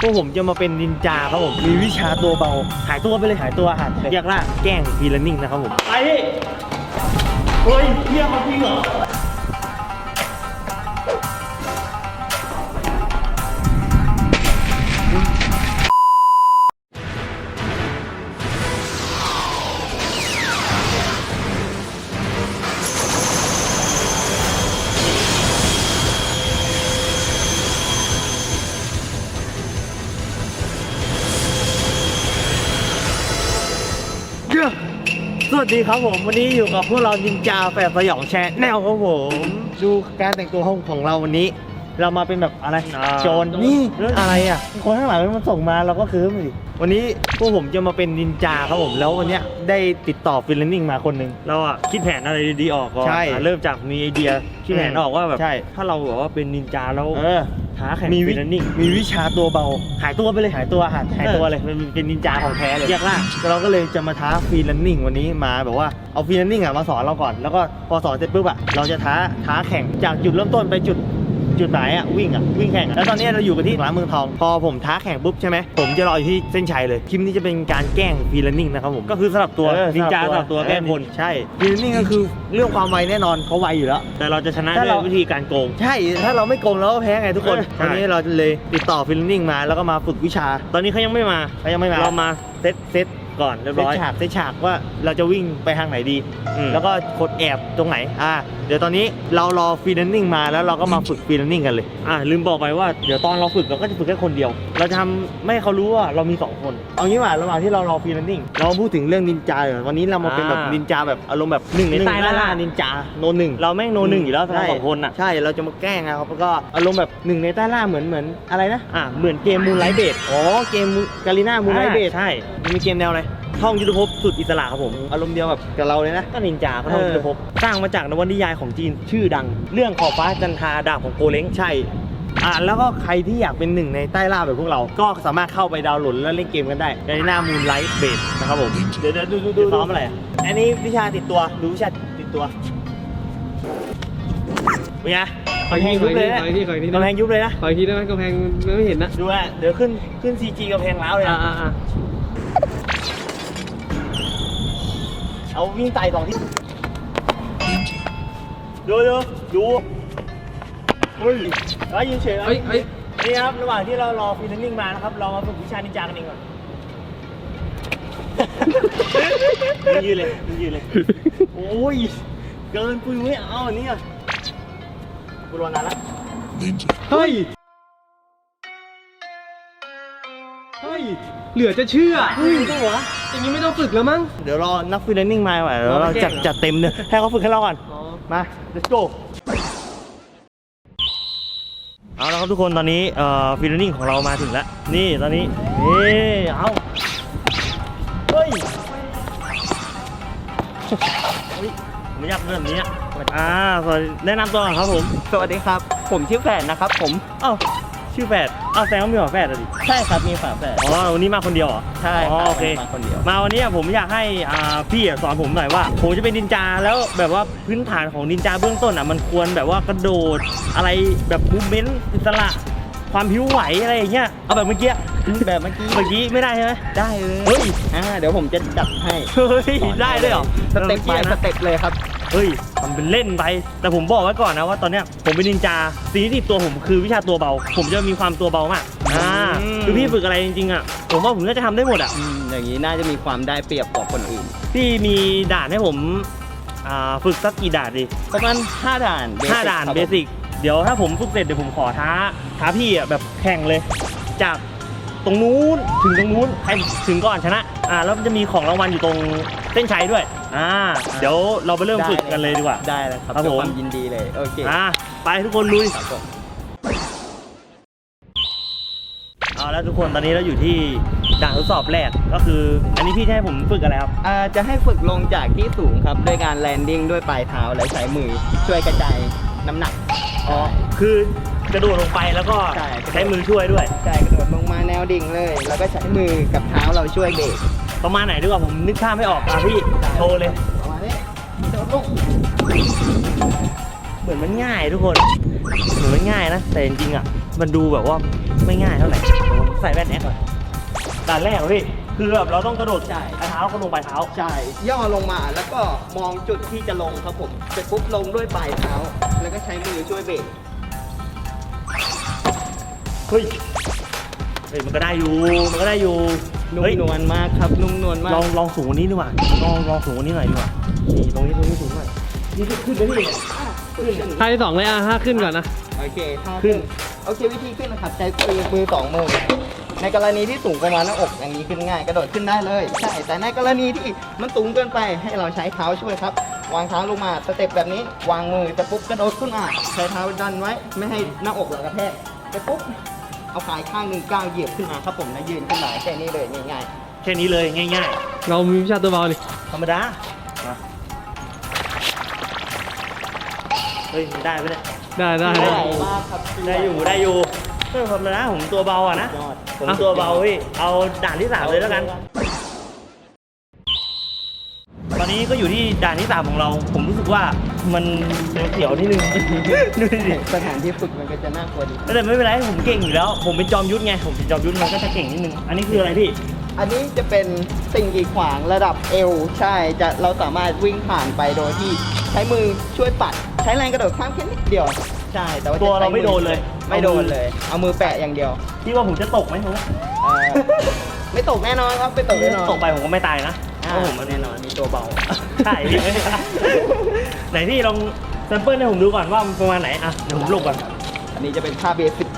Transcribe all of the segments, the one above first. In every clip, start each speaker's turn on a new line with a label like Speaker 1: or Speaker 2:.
Speaker 1: พวกผมจะมาเป็นนินจาครับผม มีวิชาตัวเบา หายตัวไปเลยหายตัวหายเรียกว่าแกล้งพีลนิ่งนะครับผม ไปดิเฮ้ยเรียกมาจริงเหรอ ดีครับผมวันนี้อยู่กับพวกเรานินจาแฝดสยองแชร์แนวครับผมดูการแต่งตัวของเราวันนี้ เรามาเป็นแบบอะไร
Speaker 2: อ่า
Speaker 1: โจรนี่อะไรอะคนข้างหลังมันส่งมาเราก็คือมันดิวันนี้พวกผมจะมาเป็นนินจาครับผมแล้ววันเนี้ยได้ติดต่อฟิลเลนนิ่งมาคนหนึ่ง
Speaker 2: เราอะคิดแผนอะไรดีๆออกก่อน
Speaker 1: ใช่
Speaker 2: อะเริ่มจากมีไอเดียคิดแผนออกว่าแบบ
Speaker 1: ใช่
Speaker 2: ถ้าเราแบบว่าเป็นนินจาแล้ว
Speaker 1: เออ
Speaker 2: ท้าแข่ง
Speaker 1: มีวิ
Speaker 2: ฟิลนิ่ง
Speaker 1: มีวิชาตัวเบา หายตัวไปเลยหายตัวหายหายตัวเลยมันเป็นนินจาของแท้เลย
Speaker 2: เรียกว่า
Speaker 1: เราก็เลยจะมาท้าฟรีแลนนิ่งวันนี้มาแบบว่าเอาฟรีแลนนิ่งอะมาสอนเราก่อนแล้วก็พอสอนเสร็จปุ๊บอะเราจะท้าท้าแข่งจากจุดเริ่มต้นไปจุด จุดไหนอะวิ่งอะวิ่งแข่งอะแล้วตอนนี้เราอยู่กันที่ร้านเมืองทอง พอผมท้าแข่งปุ๊บใช่ไหมผมจะรออยู่ที่เส้นชัยเลยคลิปนี้จะเป็นการแกล้งฟรีแลนนิ่งนะครับผม
Speaker 2: ก็คือสลับตัว
Speaker 1: เออ
Speaker 2: นินจาสลับตัวแก้คน
Speaker 1: ใช่ฟรีแลนนิ่งก็คือเรื่องความไวแน่นอนเขาไวอยู่แล้ว
Speaker 2: แต่เราจะชนะ
Speaker 1: ถ้า
Speaker 2: ด้
Speaker 1: เรา
Speaker 2: วยวิธีการโกง
Speaker 1: ใช่ ถ้าเราไม่โกงเราก็แพ้ไงทุกคน
Speaker 2: เออใช่
Speaker 1: วันนี้เราเลยติดต่อฟิลลิ่งมาแล้วก็มาฝึกวิชา
Speaker 2: ตอนนี้เขายังไม่มา
Speaker 1: เขายังไม่มา
Speaker 2: เรามาเซตเซต ก่อนเรียบ
Speaker 1: เซต
Speaker 2: ร้อย
Speaker 1: ฉากเซตฉากว่าเราจะวิ่งไปทางไหนดี
Speaker 2: อืม
Speaker 1: แล้วก็กดแอบตรงไหนอ่าเดี๋ยวตอนนี้เรารอฟีลลิ่งมาแล้วเราก็มาฝึกฟีลลิ่งกันเลย
Speaker 2: อะลืมบอกไปว่าเดี๋ยวตอนเราฝึกเราก็จะฝึกแค่คนเดียว เราจะทำไม่ให้เขารู้ว่าเรามีสองคน
Speaker 1: เอางี้ว่าระหว่างที่เรารอฟีลลิ่งเรามาพูดถึงเรื่องนินจาเลยวันนี้เรามาเป็นแบบ
Speaker 2: อ่านิ
Speaker 1: นินจาแบบอารมณ์แบบ
Speaker 2: หนึ่งในใต้ล่า
Speaker 1: นินจาโนหนึ่ง
Speaker 2: เราแม่งโนหนึ่งอยู่แล้วทั้งสองคนอะ
Speaker 1: ใช่เราจะมาแกล้งนะครับแล้วก็อารมณ์แบบหนึ่งในใต้ล่าเหมือนเหมือนอะไรนะ
Speaker 2: อะเหมือนเกมมูนไลท์เบด
Speaker 1: อ๋อเกมกาลิน่ามูนไลท์เบส
Speaker 2: ใช่
Speaker 1: มันมีเกมแนวอะไร
Speaker 2: ท่องยุทธภพสุดอิสระครับผม
Speaker 1: อารมณ์เดียวแบบกับเราเลยนะ
Speaker 2: ก็นินจาก็ท่อง
Speaker 1: เออ
Speaker 2: ยุทธภพสร้างมาจากนวนิยายของจีนชื่อดัง เรื่องขอบฟ้าจันทราดาบของโกเล้ง
Speaker 1: ใช่อ่าแล้วก็ใครที่อยากเป็นหนึ่งในใต้ล่าแบบพวกเรา ก็สามารถเข้าไปดาวน์โหลดแล้วเล่นเกมกันได้ในหน้ามูนไลท์เบสนะครับผมเดี๋ยวเดี๋ยวดูดูดู
Speaker 2: ซ้อมอะไร
Speaker 1: อันนี้วิชาติดตัวดูวิชาติดตัวเป็นไงกำแพงยุบเลยนะ
Speaker 3: ขออีกทีขออีกที
Speaker 1: กำแพงยุบเลยนะ
Speaker 3: ขออีกทีได้ไหมกำแพงมันไม่เห็นนะ
Speaker 1: ดูอะเดี๋ยวขึ้นขึ้นซีจีกำแพงล้าวเลย
Speaker 3: อ่า
Speaker 1: นะ
Speaker 3: อ่าอ่า
Speaker 1: เอาวิ่งไต่สองที่ดูดูดูเฮ้ยแล้วยืนเฉยๆ
Speaker 3: เฮ้ยเฮ้ย
Speaker 1: นี่ครับระหว่างที่เรารอฟีลลิ่งมานะครับเรามาฝึกวิชานินจากันเองก่อนมึงยืนเลยมึงยืนเลยโอ้ยเกินปุยไม่เอาอันนี้อะกูรอนานแล้ว
Speaker 3: เฮ้ยเฮ้ย เหลือจะเชื่อ
Speaker 1: เฮ้ยต้องวะ
Speaker 3: อย่างนี้ไม่ต้องฝึกแล้วมั้ง
Speaker 1: เดี๋ยวรอนักฟีลลิ่งมาก่อนเดี๋ยวเรา
Speaker 3: เราไปแกล้
Speaker 1: จัด
Speaker 3: งเหรอ
Speaker 1: จัดเต็มเลยให้เขาฝึกให้เราก่อน มา let's go
Speaker 2: เอาละครับทุกคนตอนนี้เอ่อฟิลลิ่งของเรามาถึงแล้ว นี่ตอนนี้นี่เอา
Speaker 1: เฮ้ย
Speaker 2: เฮ้ยผมอยากเริ่มนี้อะอ่าสวัสดีแนะนำตัวก่อนครับผม
Speaker 1: สวัสดีครับ ผมชื่อแฝดนะครับผม
Speaker 2: เอ้า ชื่อแฝดเอ้าแสดงว่ามีหัวแฝดอะดิ
Speaker 1: ใช่ครับมีฝาแฝด
Speaker 2: อ๋อวันนี้มาคนเดียวเหรอ
Speaker 1: ใช่
Speaker 2: อ๋อ
Speaker 1: รับ
Speaker 2: โอเค
Speaker 1: มาคนเดียว
Speaker 2: มาวันนี้อะผมอยากให้อ่าพี่อะสอนผมหน่อยว่าผมจะเป็นนินจาแล้วแบบว่าพื้นฐานของนินจาเบื้องต้นอะมันควรแบบว่ากระโดดอะไรแบบมูเมนต์อิสระ ความผิวไหวอะไรอย่างเงี้ยเอาแบบเมื่อกี้
Speaker 1: แบบเมื่อกี้
Speaker 2: เมื่อกี้ไม่ได้ใช่ไหม
Speaker 1: ได้เลย
Speaker 2: เฮ้ย
Speaker 1: อ่าเดี๋ยวผมจะจัดให้
Speaker 2: เฮ้ยได้เลยเหรอ
Speaker 1: สเต็ปไป
Speaker 2: มื่อกี้
Speaker 1: ส
Speaker 2: นะ
Speaker 1: เต็ปเลยครับ
Speaker 2: เฮ้ยทำเป็นเล่นไป แต่ผมบอกไว้ก่อนนะว่าตอนเนี้ยผมเป็นนินจาสิ่งที่ติดตัวผมคือวิชาตัวเบา ผมจะมีความตัวเบามากอ่า
Speaker 1: อืม
Speaker 2: คือพี่ฝึกอะไรจริงๆอะผมว่าผมน่าจะทำได้หมดอะ
Speaker 1: อืมอย่างนี้น่าจะมีความได้เปรียบกว่าคนอื่น
Speaker 2: พี่มีด่านให้ผมอ่าฝึกสักกี่ด่านดี
Speaker 1: ประมาณ5ด่าน basic
Speaker 2: ห้าด่าน
Speaker 1: ครับ
Speaker 2: เบสิกเดี๋ยวถ้าผมฝึกเสร็จเดี๋ยวผมขอท้าท้าพี่อะแบบแข่งเลย จากตรงนู้นถึงตรงนู้นใครถึงก่อนชนะอ่าแล้วมันจะมีของรางวัลอยู่ตรง เส้นชัยด้วย อ่า เดี๋ยวเราไปเริ่มฝึกกันเลยดีกว่า
Speaker 1: ได้เลยครับ
Speaker 2: ครับ
Speaker 1: ด้วย
Speaker 2: ผม
Speaker 1: ความยินดีเลย โอเค
Speaker 2: อ่าไปทุกคนลุย
Speaker 1: ครับผม
Speaker 2: เอาแล้วทุกคนตอนนี้เราอยู่ที่ด่านทดสอบแรกก็คือ อันนี้พี่จะให้ผมฝึกอะไรครับ
Speaker 1: อ่าจะให้ฝึกลงจากที่สูงครับด้วยการแลนดิ้งด้วยปลายเท้าและใช้มือช่วยกระจายน้ำหนัก
Speaker 2: อ๋อ คือกระโดดลงไปแล้วก็
Speaker 1: ใช่
Speaker 2: ใช้มือช่วยด้วย
Speaker 1: ใช่กระโดดลงมาแนวดิ่งเลย แล้วก็ใช้มือกับเท้าเราช่วยเบรก
Speaker 2: ประมาณไหนดีกว่าผมนึกภาพไม่ออกอะพี่โชว์เลย
Speaker 1: ประมาณนี้โดดลง
Speaker 2: เหมือนมันง่ายทุกคน เหมือนมันง่ายนะ แต่จริงๆอะ มันดูแบบว่าไม่ง่ายเท่าไหร่
Speaker 1: ใส่แว่นแอคก่อนด่านแรกเหรอพี่คือแบบเราต้องกระโดด
Speaker 4: ใช่
Speaker 1: ปลายเท้าก็ลงปลายเท้า
Speaker 4: ใช่ย่อลงมาแล้วก็มองจุดที่จะลงครับผมเสร็จปุ๊บลงด้วยปลายเท้า แล้วก็ใช้มือช่วยเบรก
Speaker 1: เฮ้ยเฮ้ยมันก็ได้อยู่มันก็ได้อยู่
Speaker 4: นุ่ม
Speaker 1: เฮ้ย
Speaker 4: นวลมากครับ นุ่มนวลมาก
Speaker 1: ลองลองสูงกว่านี้ดีกว่าลองลองสูงกว่านี้หน่อยดีกว่านี่ตรงนี้ตรงนี้สูงหน่อยนี่ขึ้นไปพี่ขึ้น
Speaker 3: ท่าที่สองเลยอะห้าขึ้นก่อนนะ
Speaker 4: โอเคท่า
Speaker 1: ขึ้
Speaker 4: ขึ้
Speaker 1: น
Speaker 4: นโอเควิธีขึ้นนะครับใช้มือมือสองมือในกรณีที่สูงประมาณหน้าอกอย่างนี้ขึ้นง่าย กระโดดขึ้นได้เลยใช่แต่ในกรณีที่มันสูงเกินไปให้เราใช้เท้าช่วยครับ วางเท้าลงมาสเต็ปแบบนี้วางมือจะปุ๊บกระโดดขึ้นมาใช้เท้าดันไว้ ไม่ให้หน้าอกเรากระแทกจะปุ๊บ เอาปลายข้างหนึ่งก้าวเหยียบขึ้นมาครับผมแล้วยืนขึ้นมาแค่นี้เลยง่าย
Speaker 1: แค่นี้เลยง่าย
Speaker 3: เรามีวิชาตัวเบาดิ
Speaker 1: ๆธรรมดามาเฮ้ยได้ไหมเนี่ย
Speaker 3: ได้ได้
Speaker 4: ๆ
Speaker 1: ได้
Speaker 3: ได้
Speaker 4: มากครับ
Speaker 1: ได้อยู่ได้อยู่เฮ้ยธรรมดาผมตัวเบาอะนะ
Speaker 4: ยอด
Speaker 1: ผมตัวเบาพี่ เอาด่านที่สามเลยแล้วกัน ตอนนี้ก็อยู่ที่ด่านที่สามของเรา ผมรู้สึกว่า มันเสียวๆนิดนึง ดูดิ
Speaker 4: สถานที่ฝึกมันก็จะน่ากลัวดี
Speaker 1: แต่ไม่เป็นไรผมเก่งอยู่แล้ว ผมเป็นจอมยุทธไง ผมเป็นจอมยุทธมันก็จะเก่งนิดนึง อันนี้คืออะไรพี่
Speaker 4: อันนี้จะเป็นสิ่งกีดขวางระดับเอวใช่จะเราสามารถวิ่งผ่านไปโดยที่ใช้มือช่วยปัด ใช้แรงกระโดดข้ามแค่นิดเดียว ใช่แต่ว่าจะ
Speaker 1: ตัวเรา
Speaker 4: ใช้
Speaker 1: ไม่โดนเลย
Speaker 4: ไม่โดนเลย เอามือแปะอย่างเดียว
Speaker 1: พี่ว่าผมจะตกไหมผม
Speaker 4: เอ่อไม่ตกแน่นอนครับไม่ตกแน่นอน
Speaker 1: ตกไปผมก็ไม่ตายนะเพ
Speaker 4: อ่า
Speaker 1: ราะผมมัน
Speaker 4: แน่นอนมีตัวเบา
Speaker 1: ใช่พี่ ไหนพี่ลองแซมเปิลให้ผมดูก่อนว่ามันประมาณไหนอะเดี๋ยวผมลงก่อน
Speaker 4: อันนี้จะเป็นท่าเบสิก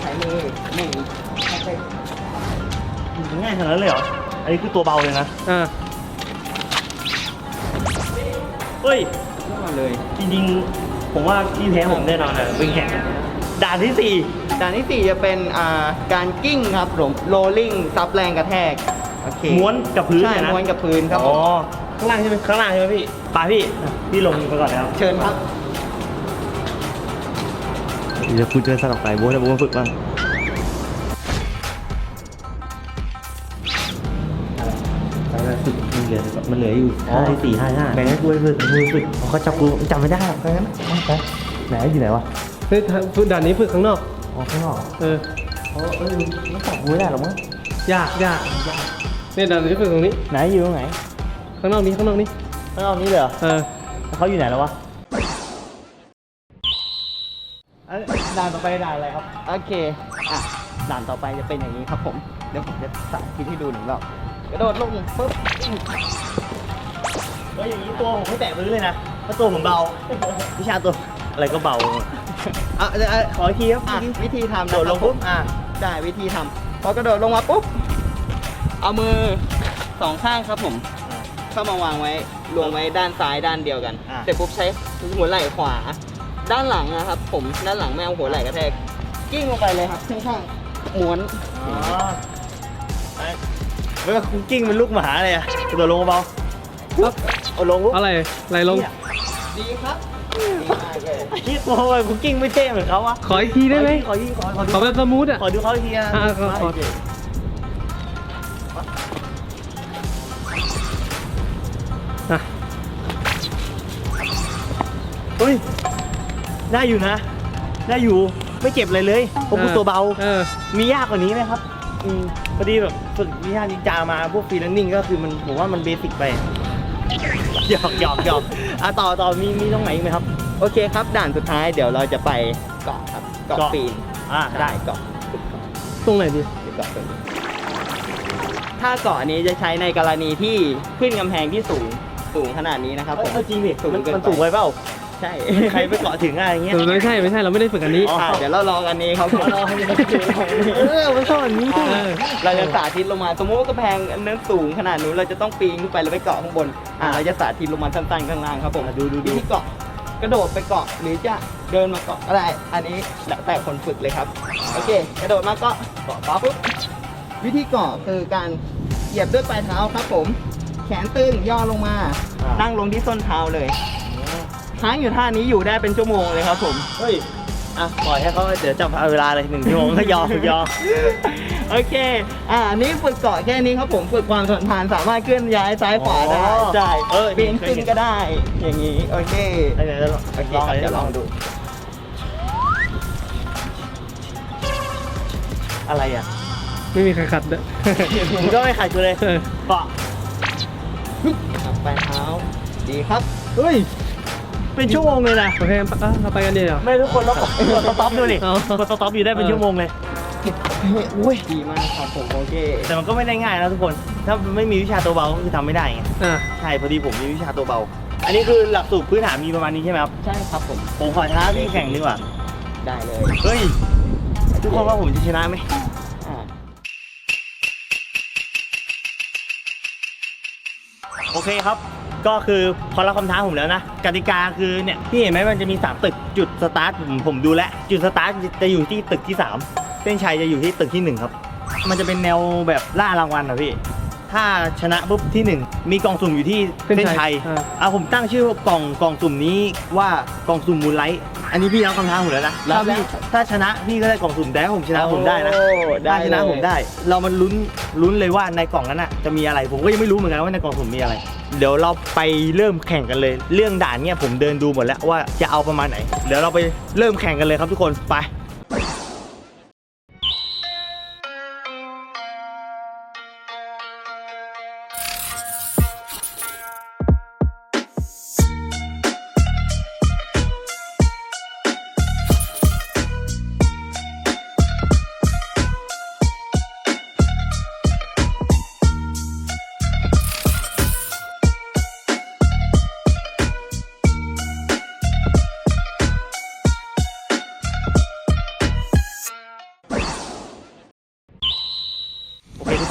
Speaker 4: ใช้มือหนึ่ง
Speaker 1: ง่ายขนาดนั้นเลยเหรอ อันนี้คือตัวเบาเลยนะ
Speaker 3: อ่า
Speaker 1: เฮ้ย
Speaker 4: มาเลย
Speaker 1: จริงๆ ผมว่าพี่แพ้ผมแน่นอนอะวิ่งแข่งกันด่านที่สี่
Speaker 4: ด่านที่สี่จะเป็นอ่าการกิ้งครับผมโรลลิ่งซับแรงกระแทกโอเค
Speaker 1: ม้วนกับพื้น
Speaker 4: ใช่
Speaker 1: เยนะ
Speaker 4: ม้วนกับพื้นครับผ
Speaker 1: อ๋อ
Speaker 4: ม
Speaker 1: ข้างล่างใช่ไหมข้างล่างใช่ไหมพี่ไปพี่อะพี่ลงไปก่อนแล้ว
Speaker 4: เชิญครับ
Speaker 1: เดี๋ยวคุณจะสลับไปโบ๊ทโบ๊ทฝึกบ้างอะไรฝึกมันเหลือมันเหลืออยู่ห้าสี่ห้าห้าแบ่งให้กูไปฝึกกูฝึกเขาจับกูจำไม่ได้หรอกไปงั้นไปไหนอยู่ไหนวะ
Speaker 3: เฮ้ยฝึกด่านนี้ฝึกข้างนอก
Speaker 1: อ๋อข้างนอก
Speaker 3: เออ
Speaker 1: เออเออมันจับกูไม่ได้หรอกมั้ง
Speaker 3: ยากยากเนี่ยด่านนี้ฝึกตรงนี้
Speaker 1: ไหนอยู่ตรงไหน
Speaker 3: ข้างนอกนี้ข้างนอกนี้
Speaker 1: ข้างนอกนี้เลยเหรอ
Speaker 3: เออ
Speaker 1: เขาอยู่ไหนแล้ววะ
Speaker 4: อะด่านต่อไปด่านอะไรครับ โอเค อะ ด่านต่อไปจะเป็นอย่างนี้ครับผม เดี๋ยวผมจะสาธิตให้ดูหนึ่งรอบ กระโดดลงปุ๊บ
Speaker 1: เฮ้ยอย่างนี้ตัวผมไม่แตะพื้นเลยนะเพราะตัวผมเบา วิชาตัวอะไรก็เบา
Speaker 4: อะเดี๋ยวอะ
Speaker 1: ขออีกทีครับ
Speaker 4: อะวิธีทำนะ
Speaker 1: โดดลงปุ๊บ
Speaker 4: อะ ได้วิธีทำพอกระโดดลงมาปุ๊บ เอามือสองข้างครับผม เข้ามาวางไว้รวมไว้ด้านซ้ายด้านเดียวกัน
Speaker 1: อะ
Speaker 4: เสร็จปุ๊บใช้หัวไหล่ขวา ด้านหลังนะครับ ผมด้านหลังไม่เอาหัวไหล่กระแทกกิ้งลงไปเลยครับข้างๆม้วน
Speaker 1: อ๋อแล้วก็คุกกิ้งเป็นลูกหมาเลยอะกระโดดลงเบา
Speaker 4: ปุ๊บ
Speaker 1: เอาลงปุ๊บ
Speaker 3: อะไรอะไรลง
Speaker 4: ดีครับดีมากเลย
Speaker 1: คิดตัวไปคุกกิ้งไม่เท่เหมือนเขาวะ
Speaker 3: ขออีกทีได้ไหม
Speaker 1: ขออีกขอขอ
Speaker 3: ขอ
Speaker 1: ดู
Speaker 3: แบบสมูทอะ
Speaker 1: ขอดูเขาอีกทีนะ
Speaker 3: อะขอขออ่
Speaker 1: เฮ้ย ได้อยู่นะ ได้อยู่ ไม่เจ็บเลยเลยเพราะกูตัวเบา
Speaker 3: เออ
Speaker 1: มียากกว่านี้ไหมครับอืมพอดีแบบฝึกวิชานินจามาพวกฟรีแลนนิ่งก็คือมันผมว่ามันเบสิกไป หยอกหยอกหยอกอะต่อต่อมีมีตรงไหนอีกไหมครับ
Speaker 4: โอเคครับ ด่านสุดท้ายเดี๋ยวเราจะไปเกาะครับ เกาะ
Speaker 1: เกาะ
Speaker 4: ปีน
Speaker 1: อ่าได้
Speaker 4: เกาะ
Speaker 3: ตรงไหนดี
Speaker 4: เกาะตรงนี้ถ้าเกาะนี้จะใช้ในกรณีที่ขึ้นกำแพงที่สูง สูงขนาดนี้นะครับผม
Speaker 1: เออจริงดิ
Speaker 4: สูง
Speaker 1: มัน
Speaker 4: เกิน
Speaker 1: มันสูงไปเปล่า
Speaker 4: ใช่
Speaker 1: ใครไปเกาะถึงอะไรอย่างเงี้ย
Speaker 3: เออไม่ใช่ไม่ใช่เราไม่ได้ฝึกอันนี้
Speaker 1: อ๋อ
Speaker 4: อะเดี๋ยวเราลองอันนี้ครับผม
Speaker 1: รอให้มันถึงเออมันชอบอย่างนี้
Speaker 4: อะ
Speaker 3: เออ
Speaker 4: เราจะสาธิตลงมา สมมติว่ากำแพงอันนั้นสูงขนาดนู้นเราจะต้องปีนขึ้นไปแล้วไปเกาะข้างบนอ่าเราจะสาธิตลงมาสั้นๆข้างล่างครับผม
Speaker 1: อะดูดูดู
Speaker 4: วิธีเกาะกระโดดไปเกาะหรือจะเดินมาเกาะก็ได้อันนี้แล้วแต่คนฝึกเลยครับ โอเค กระโดดมาเกาะเกาะปั๊บปุ๊บวิธีเกาะคือการเหยียบด้วยปลายเท้าครับผม แขนตึงย่อลงมา นั่งลงที่ส้นเท้าเลย ค้างอยู่ท่านี้อยู่ได้เป็นชั่วโมงเลยครับผม
Speaker 1: เฮ้ย อะปล่อยให้เขาเดี๋ยวจับเวลาเลยหนึ่งชั่วโมงก็ยอมยอม
Speaker 4: โอเค อ่าอันนี้ฝึกเกาะแค่นี้ครับผมฝึกความทนทานสามารถเคลื่อนย้ายซ้ายขวาได้
Speaker 1: อ๋อ
Speaker 4: ใช่
Speaker 1: เออ
Speaker 4: ปีนขึ้นก็ได้ อย่างนี้ โอเค
Speaker 1: เดี๋ยวเดี๋ยว
Speaker 4: โอเค
Speaker 1: ลอง
Speaker 4: ครับ
Speaker 1: เดี๋
Speaker 4: เดี๋
Speaker 1: ย
Speaker 4: ยวว
Speaker 1: ล
Speaker 4: ล
Speaker 1: อ
Speaker 4: องง
Speaker 1: ดู
Speaker 4: ดู
Speaker 1: อะไรอะ
Speaker 3: ไม่มีใครขัดด้วย
Speaker 1: ผมก็ไม่ขาดกูเลย
Speaker 3: เออ
Speaker 1: เกาะ
Speaker 4: ขับไปเท้า ดีครับ
Speaker 1: เฮ้ย เป็นชั่วโมงเลยนะ
Speaker 3: โอเคอะเราไปกันดีเหรอ
Speaker 1: ไม่ทุกคนต้องกดสต็อปด้วยดิ
Speaker 3: เอา
Speaker 1: กดสต็อปอยู่ได้เป็นชั่วโมงเลย
Speaker 4: อุ้ยดีมากครับผมโอเค
Speaker 1: แต่มันก็ไม่ได้ง่ายนะทุกคน ถ้าไม่มีวิชาตัวเบาก็คือทำไม่ได้ไง
Speaker 3: อะ
Speaker 1: ใช่พอดีผมมีวิชาตัวเบา อันนี้คือหลักสูตรพื้นฐานมีประมาณนี้ใช่ไหมครับ
Speaker 4: ใช่ครับผม
Speaker 1: ผมขอท้าพี่แข่งดีกว่า
Speaker 4: ได้เลย
Speaker 1: เฮ้ยทุกคนว่าผมจะชนะไหม
Speaker 4: อ่า
Speaker 1: โอเคครับ ก็คือพอรับคำท้าผมแล้วนะกติกาคือเนี่ยพี่เห็นไหมมันจะมี 3 ตึกจุดสตาร์ทผมผมดูแลวจุดสตาร์ทจะอยู่ที่ตึกที่ 3 เส้นชัยจะอยู่ที่ตึกที่ 1 ครับ มันจะเป็นแนวแบบล่ารางวัลนะพี่ ถ้าชนะปุ๊บที่ 1 มีกล่องสุ่มอยู่ที่เส้นชัย
Speaker 3: อะ
Speaker 1: อะผมตั้งชื่อกล่องกล่องสุ่มนี้ว่ากล่องสุ่มมูลไลท์อันนี้พี่รับคำท้าผมแล้วนะ
Speaker 4: รั
Speaker 1: ถ้า
Speaker 4: บแล้ว
Speaker 1: พี่ถ้าชนะพี่ก็ได้กล่องสุ่มแต่ถ้าผมชนะผมได้นะ
Speaker 4: โอ้ได้
Speaker 1: ถ้าชนะ
Speaker 4: เลย
Speaker 1: ผมได้ เรามันลุ้นลุ้นเลยว่าในกล่องนั้นน่ะจะมีอะไรผมก็ยังไม่รู้เหมือนกันว่าในกล่องผมมีอะไร เดี๋ยวเราไปเริ่มแข่งกันเลย เรื่องด่านเนี่ยผมเดินดูหมดแล้วว่าจะเอาประมาณไหน เดี๋ยวเราไปเริ่มแข่งกันเลยครับทุกคนไป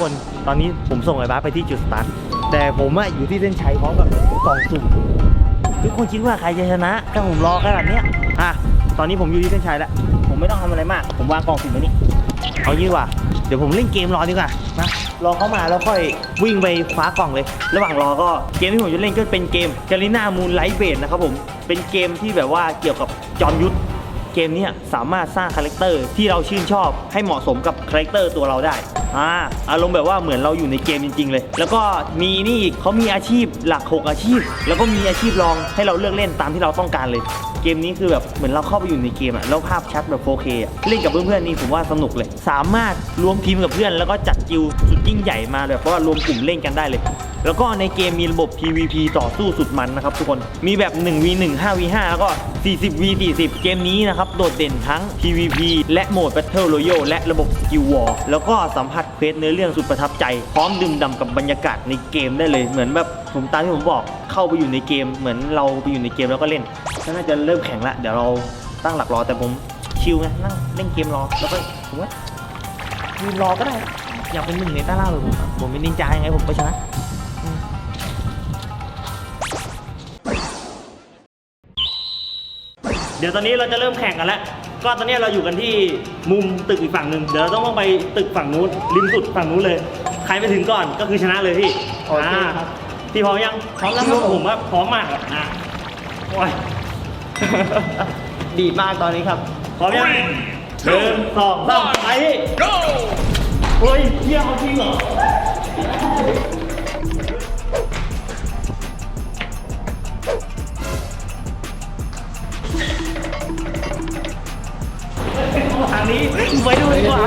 Speaker 1: คทุกคน ตอนนี้ผมส่งไอ้บ้าไปที่จุดสตาร์ท แต่ผมอะอยู่ที่เส้นชัยพร้อมกับกล่องสุ่มทุกคนคิดว่าใครจะชนะถ้าผมรอขนาดเนี้ยอะตอนนี้ผมอยู่ที่เส้นชัยแล้ว ผมไม่ต้องทำอะไรมาก ผมวางกล่องสุ่มไว้นี่ เอางี้ดีกว่า เดี๋ยวผมเล่นเกมรอดีกว่านะรอเข้ามาแล้วค่อยวิ่งไปคว้ากล่องเลย ระหว่างรอก็เกมที่ผมจะเล่นก็เป็นเกม g a r i n a Moon Light b a s นะครับผม เป็นเกมที่แบบว่าเกี่ยวกับจอมยุทธเกมนี้สามารถสร้างคาแรคเตอร์ที่เราชื่นชอบให้เหมาะสมกับคาแรคเตอร์ตัวเราได้ อ่าอารมณ์แบบว่าเหมือนเราอยู่ในเกมจริง ๆ เลย แล้วก็มีนี่อีกเขามีอาชีพหลัก 6 อาชีพ แล้วก็มีอาชีพรองให้เราเลือกเล่นตามที่เราต้องการเลยเกมนี้คือแบบเหมือนเราเข้าไปอยู่ในเกมอะแล้วภาพชัดแบบ 4K อะเล่นกับเพื่อนๆนี่ผมว่าสนุกเลย สามารถรวมทีมกับเพื่อน แล้วก็จัดกิลด์สุดยิ่งใหญ่มาแบบว่ารวมกลุ่มเล่นกันได้เลย แล้วก็ในเกมมีระบบ PVP ต่อสู้สุดมันนะครับทุกคนมีแบบ 1v1 5v5 แล้วก็ 40v40 เกมนี้นะครับโดดเด่นทั้ง PVP และโหมด Battle Royale และระบบ Guild War แล้วก็สัมผัสเควสเนื้อเรื่องสุดประทับใจ พร้อมดื่มด่ำกับบรรยากาศในเกมได้เลยเหมือนแบบผมตามที่ผมบอก เข้าไปอยู่ในเกม เหมือนเราไปอยู่ในเกมแล้วก็เล่นก็น่าจะเริ่มแข่งละเดี๋ยวเราตั้งหลักรอแต่ผมชิลไงนั่งเล่นเกมรอแล้วก็ผมว่ายืนรอก็ได้ อยากเป็นหนึ่งในต้าล่าเลยผมอะผมเป็นนินจายังไงผมก็ชนะเดี๋ยวตอนนี้เราจะเริ่มแข่งกันแล้ว ก็ตอนนี้เราอยู่กันที่มุมตึกอีกฝั่งหนึ่ง เดี๋ยวเราต้องไปตึกฝั่งนู้นริมสุดฝั่งนู้นเลย ใครไปถึงก่อนก็คือชนะเลยพี่
Speaker 4: โอเคครับ
Speaker 1: พี่พร้อมยัง
Speaker 4: พร้อมแล้วครับผม
Speaker 1: ผมว่าพร้อมมากอะอะโอ้ย
Speaker 4: ดีมากตอนนี้ครับ
Speaker 1: พร้อมยังหนึ่งสองสามไปพี่เฮ้ยเที่ยเขาจริงเหรอทางนี้ไปดูดีกว่า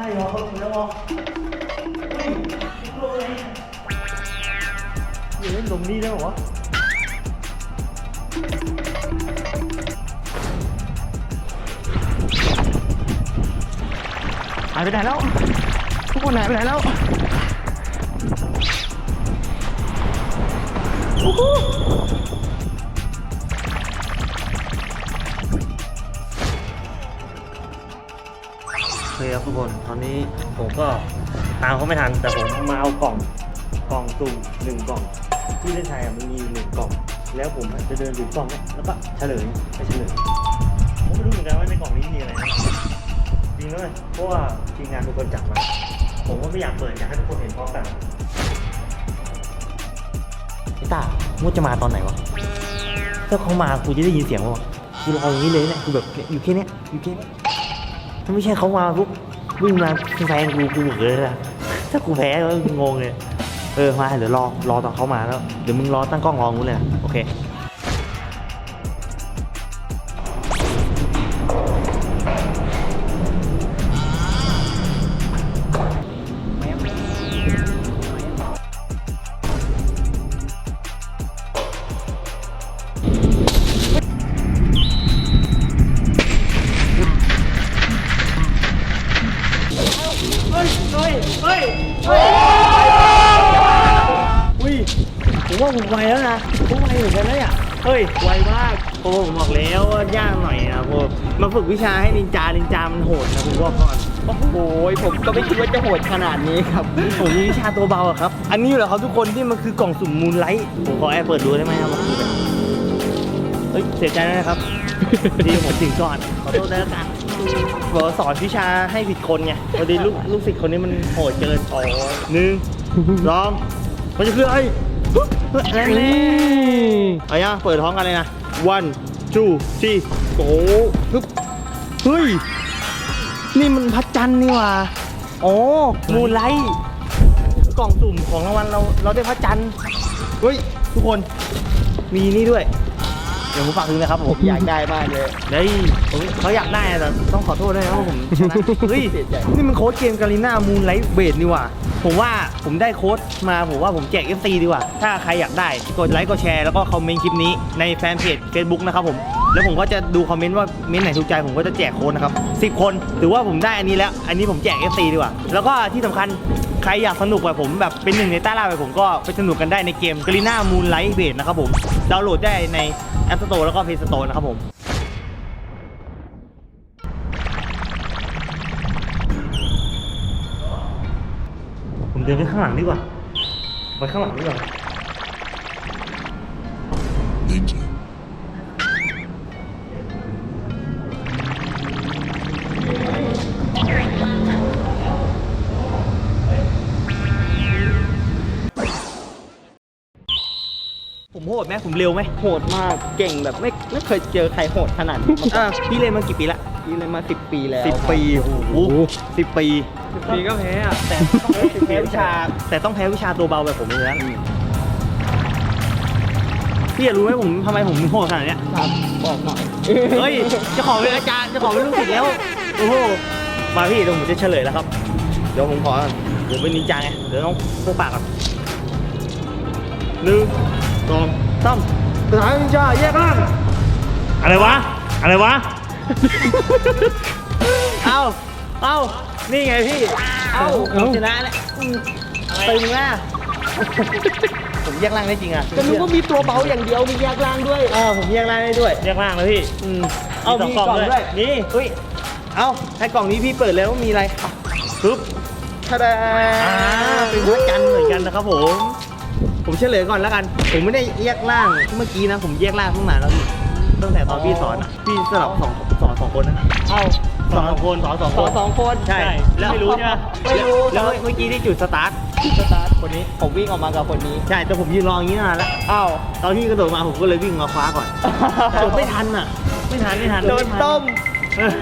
Speaker 1: ช่เหรอเขาลงไปแล้วเหรอเฮ้ยลงเลยอยู่เล่นลงนี่แล้เหรอหายไปไหนแล้ว ทุกคนหายไปไหนแล้วโอ้โห ครับทุกคน ตอนนี้ผมก็ตามเขาไม่ทัน แต่ผมมาเอากล่องกล่องตุ่มหนึ่งกล่อง ที่เล่นไทยมันมีหนึ่งกล่อง แล้วผมจะเดินดูกล่องเนี้ยแล้วก็เฉลยไปเฉลย ผมไม่รู้เหมือนกันว่าในกล่องนี้มีอะไรนะจริงเลยเพราะว่าทีมงานทุกคนจับมา ผมก็ไม่อยากเปิดอยากให้ทุกคนเห็นพร้อมกัน
Speaker 2: ไอ้ตามุดจะมาตอนไหนวะถ้าเขามากูจะได้ยินเสียงวะกูรออย่างนี้เลยเนี่ยกูแบบอยู่แค่เนี้ยอยู่แค่เนี้ยถ้าไม่ใช่เขามาปุ๊บ วิ่งมาแซงกูกูบอกเลยนะถ้ากูแพ้ก็งงเลยเออมาเดี๋ยวรอรอตอนเขามาแล้วเดี๋ยวมึงรอตั้งกล้องรอกูเลยนะโอเค
Speaker 1: ไวแล้วนะผมไวเหมือนกันนะเนี่ยเฮ้ย ไวมากโอ้ผมบอกแล้วว่ายากหน่อยนะพวกมาฝึกวิชาให้นินจา นินจา มันโหดนะผมบอกก่อน
Speaker 4: โอ้โหผมก็ไม่คิดว่าจะโหดขนาดนี้ครับ
Speaker 1: ผมมีวิชาตัวเบาอะครับ อันนี้เหรอครับทุกคนที่มันคือกล่องสุ่มมูลไลท์ผมขอแอบเปิดดูได้ไหมครับว่าคือแบบเฮ้ยเสียใจด้วยนะครับดีผมถึงก่อน ขอโทษด้วยแล้วกันบอกว่าสอนวิชาให้ผิดคนไงพอดีลูกลูกศิษย์คนนี้มันโหดเกินอ๋อหนึ่งสองมันจะคืออะไร แน่แน่เอายังเปิดท้องกันเลยนะ one two three go ฮึบเฮ้ย นี่มันพัดจันทร์นี่หว่าอ๋อมูไลท์กล่องสุ่มของรางวัลเราเราได้พัดจันทร์เฮ้ย ทุกคนมีนี่ด้วย เดี๋ยวผมฝากถึงนะครับผม
Speaker 4: อยากได้มากเลย
Speaker 1: เฮ้ยผมเขาอยากได้แต่ต้องขอโทษด้วยนะว่าผมชนะเฮ้ย
Speaker 4: เสียใจ
Speaker 1: นี่มันโค้ดเกมกาลิน่ามูนไลท์เบดนี่หว่าผมว่าผมได้โค้ดมาผมว่าผมแจก FC ดีกว่า ถ้าใครอยากได้กดไลค์กดแชร์แล้วก็คอมเมนต์คลิปนี้ในแฟนเพจ Facebook นะครับผม แล้วผมก็จะดูคอมเมนต์ว่าเมนต์ไหนถูกใจผมก็จะแจกโค้ดนะครับ 10 คน ถือว่าผมได้อันนี้แล้ว อันนี้ผมแจก FC ดีกว่า แล้วก็ที่สำคัญ ใครอยากสนุกแบบผมแบบเป็นหนึ่งในใต้ล่าแบบผมก็ไปสนุกกันได้ในเกมกาลิน่ามูนไลท์เบดนะครับผมดาวน์โหลดได้ใน App Store แล้วก็ Play Store นะครับผมผมเดินไปข้างหลังดีกว่าไปข้างหลังดีกว่า ดไหมผมเร็วไหม
Speaker 4: โหดมากเก่งแบบไม่ไม่เคยเจอใครโหดขนาดนี้มาก่อน
Speaker 1: อะพี่เล่นมากี่ปีละ
Speaker 4: พี่เลยมาสิบปีแล้ว
Speaker 1: สิบปีโอ้โหสิบปี
Speaker 3: ปีก็แพ้อะ
Speaker 1: แต่ต้องแพ้วิชา แต่ต้องแพ้วิชาตัวเบาแบบผมเลยนะพี่อยากรู้ไหมผมทำไมผมถึงโหดขนาดเนี้ย
Speaker 4: ครับบอกหน่อย
Speaker 1: เฮ้ยจะขอเป็นอาจารย์จะขอเป็นลูกศิษย์แล้วโอ้โหมาพี่เดี๋ยวผมจะเฉลยแล้วครับเดี๋ยวผมขอก่อนผมเป็นนินจาไงเดี๋ยวต้องพวกปากก่อนหนึ่งสอง สามสถานนินจาแยกล่างอะไรวะ อะไรวะ เอาเอานี่ไงพี่ เอาผมชนะแล้วอืมตึงนะผมแยกล่างได้จริงอะ
Speaker 4: ก็นึกว่ามีตัวเบาอย่างเดียวมีแยกล่างด้วย
Speaker 1: เออผมแยกล่างได้ด้วยแยกล่างแล้วพี่
Speaker 4: อืม
Speaker 1: เอามีกล่องด้วยนี่เฮ้ยเอาให้กล่องนี้พี่เปิดแล้วมีอะไรอะปึ๊บ
Speaker 4: ทะดา
Speaker 1: อ่าเป็นพระจันทร์เหมือนกันนะครับผม ผมเฉลยก่อนแล้วกัน ผมไม่ได้แยกล่างเมื่อกี้นะ ผมแยกล่างตั้งนานแล้วพี่ตั้งแต่ตอนพี่สอนอะพี่สลับสองสอนสองคนนะ
Speaker 4: เอ้า
Speaker 1: สอนสองคนสอนสอง
Speaker 4: ส
Speaker 1: ค
Speaker 4: อง
Speaker 1: น
Speaker 4: สองคน
Speaker 1: ใช่ แล้วไม่รู้ใช่ไหม
Speaker 4: ไม่รู้
Speaker 1: แล้วแล้วเมื่อกี้ที่จุดสตาร์ท
Speaker 4: สตาร์ทคนนี้ผมวิ่งออกมากับคนนี้
Speaker 1: ใช่แต่ผมยืนรออย่างนี้นานแล้ว
Speaker 4: อ้าว
Speaker 1: ตอนที่กระโดดมาผมก็เลยวิ่งมาคว้าก่อนแต่ไม่ทันอะ ไม่ทันไม่ทัน
Speaker 4: โดนต้ม
Speaker 1: เออ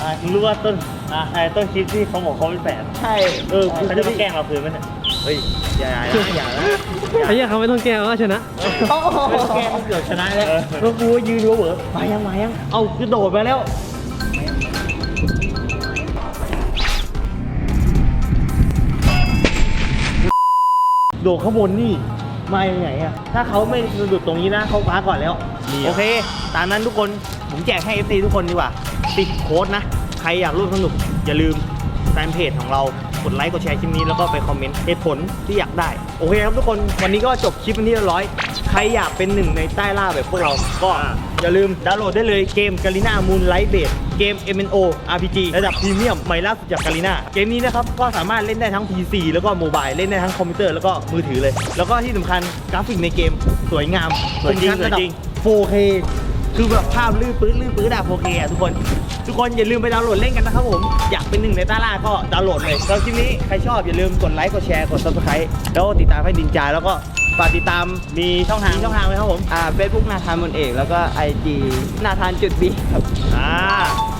Speaker 1: อะรู้ว่าต้นอะไอ้ต้นคลิปที่เขาบอกเขาเป็นแฝด
Speaker 4: ใช่
Speaker 1: เออเขาจะมาแกล้งเราคืนไหมเนี่ยเฮ้ยอย่าอย่าอย่านะ
Speaker 3: ไอ้เหี้ยเขาไม่ต้องแก้ก็ชนะ
Speaker 4: โอ้โห
Speaker 1: แกล้งเกือบชนะแล้วแล้วกูยืนดูเหวอมายังมายังเอาคือโดดไปแล้วโดดข้างบนนี่มาอย่างไงอะถ้าเขาไม่สะดุดตรงนี้นะเขาคว้าก่อนแล้วโอเคตามนั้นทุกคนผมแจกให้ FC ทุกคนดีกว่าติดโค้ดนะ ใครอยากร่วมสนุกอย่าลืมแฟนเพจของเรา กดไลค์กดแชร์คลิปนี้แล้วก็ไปคอมเมนต์เหตุผลที่อยากได้ โอเคครับทุกคนวันนี้ก็จบคลิปเป็นที่เรียบร้อย ใครอยากเป็นหนึ่งในใต้ล่าแบบพวกเรา ก็อย่าลืมดาวน์โหลดได้เลยเกม g a l i n a Moon Light Base เกม MNO RPG ระดับพรีเมียมใหม่ล่าสุดจาก g a l i n a เกมนี้นะครับก็สามารถเล่นได้ทั้ง PC แล้วก็โมบายเล่นได้ทั้งคอมพิวเตอร์แล้วก็มือถือเลย แล้วก็ที่สำคัญกราฟิกในเกมสวยงามสวยจริงคมชัดระดับสวยจริง
Speaker 4: 4K
Speaker 1: คือแบบภาพลื่นปื้ดลื่นปื้ดอะ 4K อะทุกคน ทุกคนอย่าลืมไปดาวน์โหลดเล่นกันนะครับผม อยากเป็นหนึ่งในตาล่าก็ดาวน์โหลดเลยแล้วคลิปนี้ใครชอบอย่าลืมกดไลค์กดแชร์กด subscribe แล้วก็ติดตามให้ดินจาแล้วก็ฝากติดตาม
Speaker 2: มีช่องทาง
Speaker 1: มีช่องทางไหมครับผม
Speaker 4: อ่าเฟซบุ๊กนาธานมนเอกแล้วก็ไอจีนาธานจุดบีครับ
Speaker 1: อ่า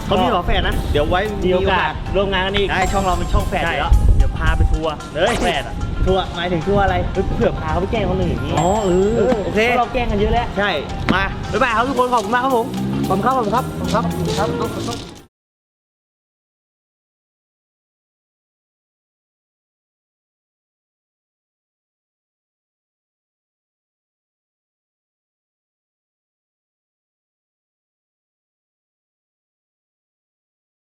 Speaker 1: เขามีหมอแฝดนะ เดี๋ยวไว้
Speaker 2: มีโอกาสร่วมงานกันอีก
Speaker 1: ได้ช่องเราเป็นช่องแฝดอ
Speaker 2: ใช่
Speaker 1: ยู่แล้ว
Speaker 2: เดี๋ยวพาไปทัวร์เลยแฟดอะ
Speaker 1: ทัวร์หมายถึงทัวร์อะไร
Speaker 2: เผื่อพาเขาไปแกล้งคนอื่นอย่างนี้
Speaker 1: อ๋อเออโอเค
Speaker 2: พราะเราแกล้งกันเยอะแล้ว
Speaker 1: ใช่ มา บ๊ายบายครับทุกคน ขอบคุณมากครับผม ขอบคุณครับ ขอบคุณครับ ขอบคุณครับ
Speaker 4: ครับ